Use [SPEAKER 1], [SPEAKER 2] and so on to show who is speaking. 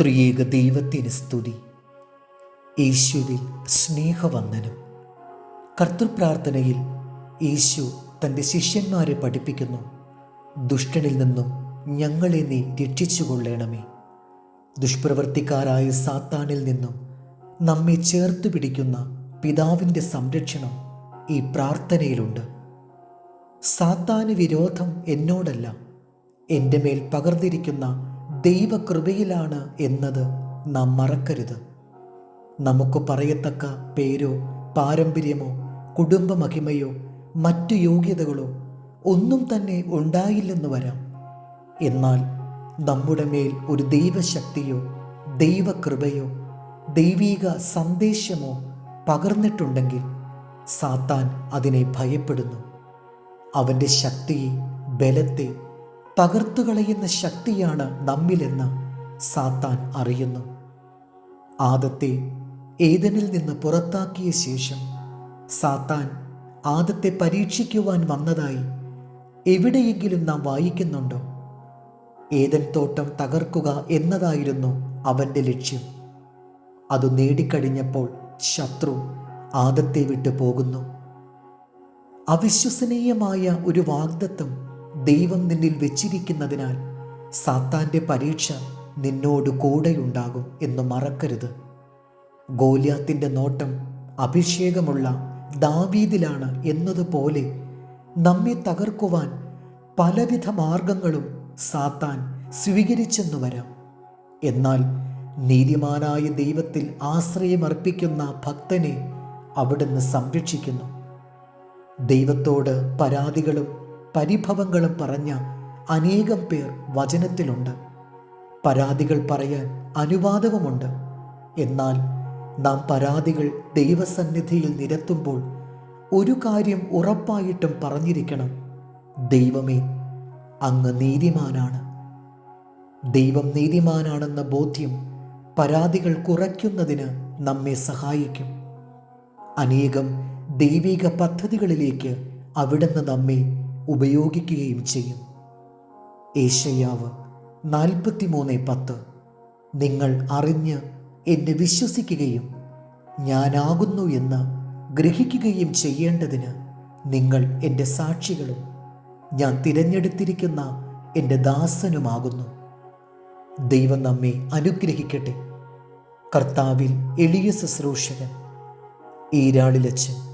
[SPEAKER 1] ത്രിയേക ദൈവത്തിന് സ്തുതി. യേശുവിൽ സ്നേഹവന്ദനം. കർത്തൃപ്രാർത്ഥനയിൽ യേശു തന്റെ ശിഷ്യന്മാരെ പഠിപ്പിക്കുന്നു. ദുഷ്ടനിൽ നിന്നും ഞങ്ങളെ നീ രക്ഷിച്ചുകൊള്ളണമേ. ദുഷ്പ്രവർത്തിക്കാരായ സാത്താനിൽ നിന്നും നമ്മെ ചേർത്ത് പിടിക്കുന്ന പിതാവിന്റെ സംരക്ഷണം ഈ പ്രാർത്ഥനയിലുണ്ട്. സാത്താന് വിരോധം എന്നോടല്ല എന്റെ മേൽ പകർന്നിരിക്കുന്ന ദൈവകൃപയിലാണ് എന്നത് നാം മറക്കരുത്. നമുക്ക് പറയത്തക്ക പേരോ പാരമ്പര്യമോ കുടുംബമഹിമയോ മറ്റു യോഗ്യതകളോ ഒന്നും തന്നെ ഉണ്ടായില്ലെന്ന് വരാം. എന്നാൽ നമ്മുടെ മേൽ ഒരു ദൈവശക്തിയോ ദൈവകൃപയോ ദൈവീക സന്ദേശമോ പകർന്നിട്ടുണ്ടെങ്കിൽ സാത്താൻ അതിനെ ഭയപ്പെടുന്നു. അവന്റെ ശക്തിയെ ബലത്തെ തകർത്തുകളയുന്ന ശക്തിയാണ് നമ്മിലെന്ന് സാത്താൻ അറിയുന്നു. ആദത്തെ ഏതനിൽ നിന്ന് പുറത്താക്കിയ ശേഷം സാത്താൻ ആദത്തെ പരീക്ഷിക്കുവാൻ വന്നതായി എവിടെയെങ്കിലും നാം വായിക്കുന്നുണ്ടോ? ഏതൻ തോട്ടം തകർക്കുക എന്നതായിരുന്നു അവന്റെ ലക്ഷ്യം. അത് നേടിക്കഴിഞ്ഞപ്പോൾ ശത്രു ആദത്തെ വിട്ടു പോകുന്നു. അവിശ്വസനീയമായ ഒരു വാഗ്ദത്വം ദൈവം നിന്നിൽ വെച്ചിരിക്കുന്നതിനാൽ സാത്താന്റെ പരീക്ഷ നിന്നോട് കൂടെയുണ്ടാകും എന്ന് മറക്കരുത്. ഗോലിയാത്തിന്റെ നോട്ടം അഭിഷേകമുള്ള ദാവീദിലാണ് എന്നതുപോലെ നമ്മെ തകർക്കുവാൻ പലവിധ മാർഗങ്ങളും സാത്താൻ സ്വീകരിച്ചെന്നു വരാം. എന്നാൽ നീതിമാനായ ദൈവത്തിൽ ആശ്രയമർപ്പിക്കുന്ന ഭക്തനെ അവിടുന്ന് സംരക്ഷിക്കുന്നു. ദൈവത്തോട് പരാതികളും പരിഭവങ്ങളും പറഞ്ഞ അനേകം പേർ വചനത്തിലുണ്ട്. പരാതികൾ പറയാൻ അനുവാദവുമുണ്ട്. എന്നാൽ നാം പരാതികൾ ദൈവസന്നിധിയിൽ നിരത്തുമ്പോൾ ഒരു കാര്യം ഉറപ്പായിട്ടും പറഞ്ഞിരിക്കണം. ദൈവമേ അങ്ങ് നീതിമാനാണ്. ദൈവം നീതിമാനാണെന്ന ബോധ്യം പരാതികൾ കുറയ്ക്കുന്നതിന് നമ്മെ സഹായിക്കും. അനേകം ദൈവിക പദ്ധതികളിലേക്ക് അവിടുന്ന് നമ്മെ ഉപയോഗിക്കുകയും ചെയ്യും. ഏഷയാവ് നാൽപ്പത്തിമൂന്ന് പത്ത്. നിങ്ങൾ അറിഞ്ഞ് എന്നെ വിശ്വസിക്കുകയും ഞാനാകുന്നു എന്ന് ഗ്രഹിക്കുകയും ചെയ്യേണ്ടതിന് നിങ്ങൾ എന്റെ സാക്ഷികളും ഞാൻ തിരഞ്ഞെടുത്തിരിക്കുന്ന എന്റെ ദാസനുമാകുന്നു. ദൈവം നമ്മെ അനുഗ്രഹിക്കട്ടെ. കർത്താവിൽ എളിയ ശുശ്രൂഷകൻ ഈരാളിലച്ചൻ